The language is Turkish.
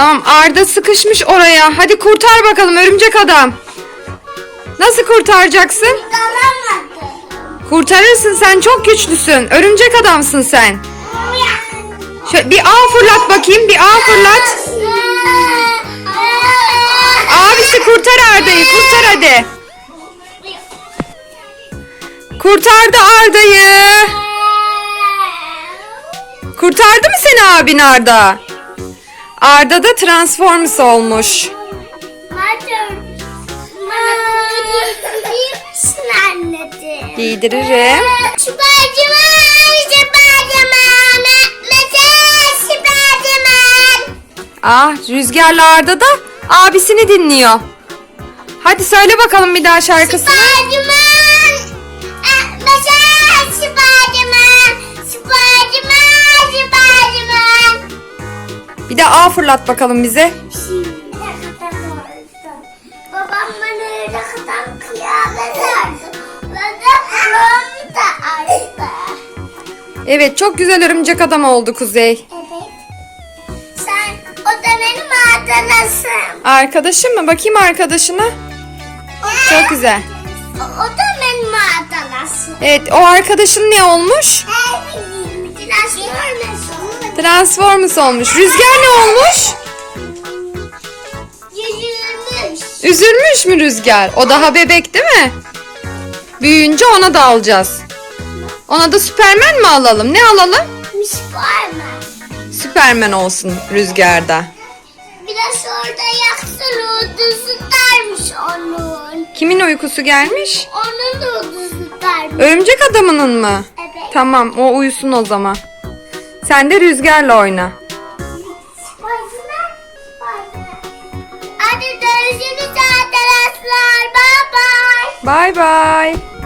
Tamam Arda sıkışmış oraya. Hadi kurtar bakalım örümcek adam. Nasıl kurtaracaksın? Dalamadım. Kurtarırsın sen çok güçlüsün. Örümcek adamsın sen. Şöyle bir ağ fırlat bakayım. Bir ağ fırlat. Abisi kurtar Arda'yı. Kurtar hadi. Kurtardı Arda'yı. Kurtardı mı seni abin Arda? Arda da Transformers olmuş. Giydiririm. Spiderman, Spiderman, mesela Spiderman. Ah Rüzgar'la Arda da abisini dinliyor. Hadi söyle bakalım bir daha şarkısını. Spiderman, de ağ fırlat bakalım bize. Babam bana öyle kadar kıyamet da. Evet çok güzel örümcek adam oldu Kuzey. Evet. Sen, o da benim arkadaşım. Arkadaşın mı? Bakayım arkadaşına. Çok güzel. O, o da benim arkadaşım. Evet o arkadaşın ne olmuş? Görmesin. Transformers olmuş. Rüzgar ne olmuş? Yüzülmüş. Üzülmüş mü Rüzgar? O daha bebek değil mi? Büyüyünce ona da alacağız. Ona da Süpermen mi alalım? Ne alalım? Mı? Süpermen olsun Rüzgar'da. Biraz orada yaksın uydusu dermiş onun. Kimin uykusu gelmiş? Onun da uydusu dermiş. Örümcek adamının mı? Evet. Tamam o uyusun o zaman. Sen de Rüzgar'la oyna. Spiderman, Spiderman. Hadi görüşürüz arkadaşlar. Bye bye.